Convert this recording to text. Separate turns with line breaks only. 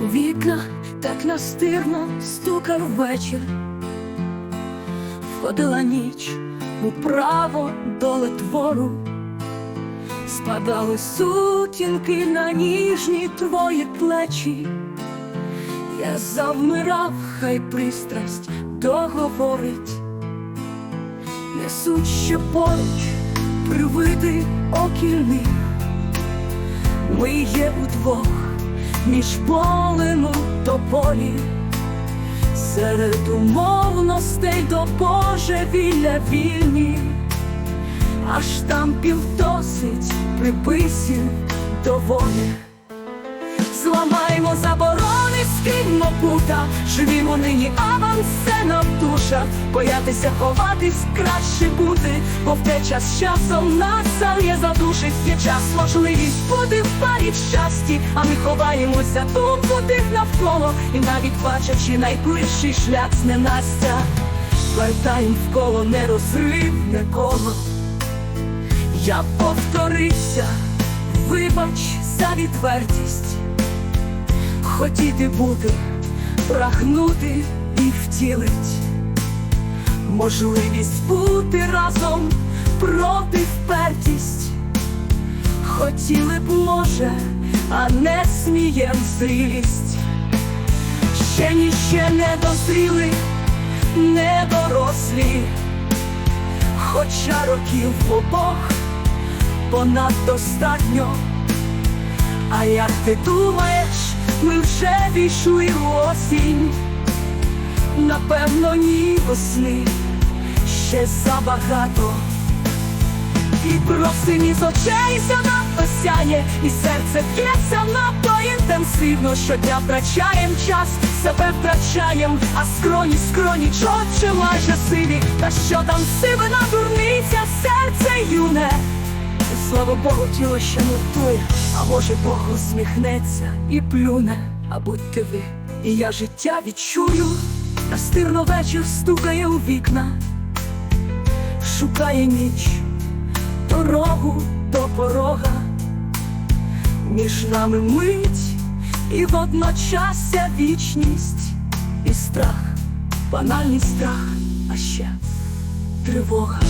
У вікна так настирно стукав вечір, входила ніч у право доле твору, спадали сутінки на ніжні твої плечі. Я завмирав, хай пристрасть договорить, несуть ще поруч привиди окільних. Ми є удвох між полем до полі, серед умовностей до божевілля вільні, аж там півдосить приписів доволі. Зламаємо заборони, скиньмо пута, живімо нині авансцена в душах, боятися ховатись, краще бути, бо втеча з часом нас є задушить, є час, можливість бути парі в щасті, а ми ховаємося тут, куди навколо, і навіть бачачи найближчий шлях з ненастя, вертаєм в коло нерозривне коло. Я повторився, вибач за відвертість хотіти бути, прагнути і втілить, можливість бути разом проти впертість. Хотіли б, може, а не смієм зрілість. Ще ніще не дозріли, не дорослі, хоча років в обох понад достатньо. А як ти думаєш, ми вже війшли в осінь? Напевно, ні весни ще забагато. І просим із очей занадто сяє, і серце б'ється надто інтенсивно, щодня втрачаєм час, себе втрачаєм, а скроні, скроні, чотче майже сиві, та що там сивина дурниця, серце юне. Слава Богу, тіло ще мертвує, а може Бог усміхнеться і плюне, а будьте ви, і я життя відчую, настирно вечір стукає у вікна, шукає ніч, дорогу до порога, між нами мить і водночасся вічність, і страх, банальний страх, а ще тривога.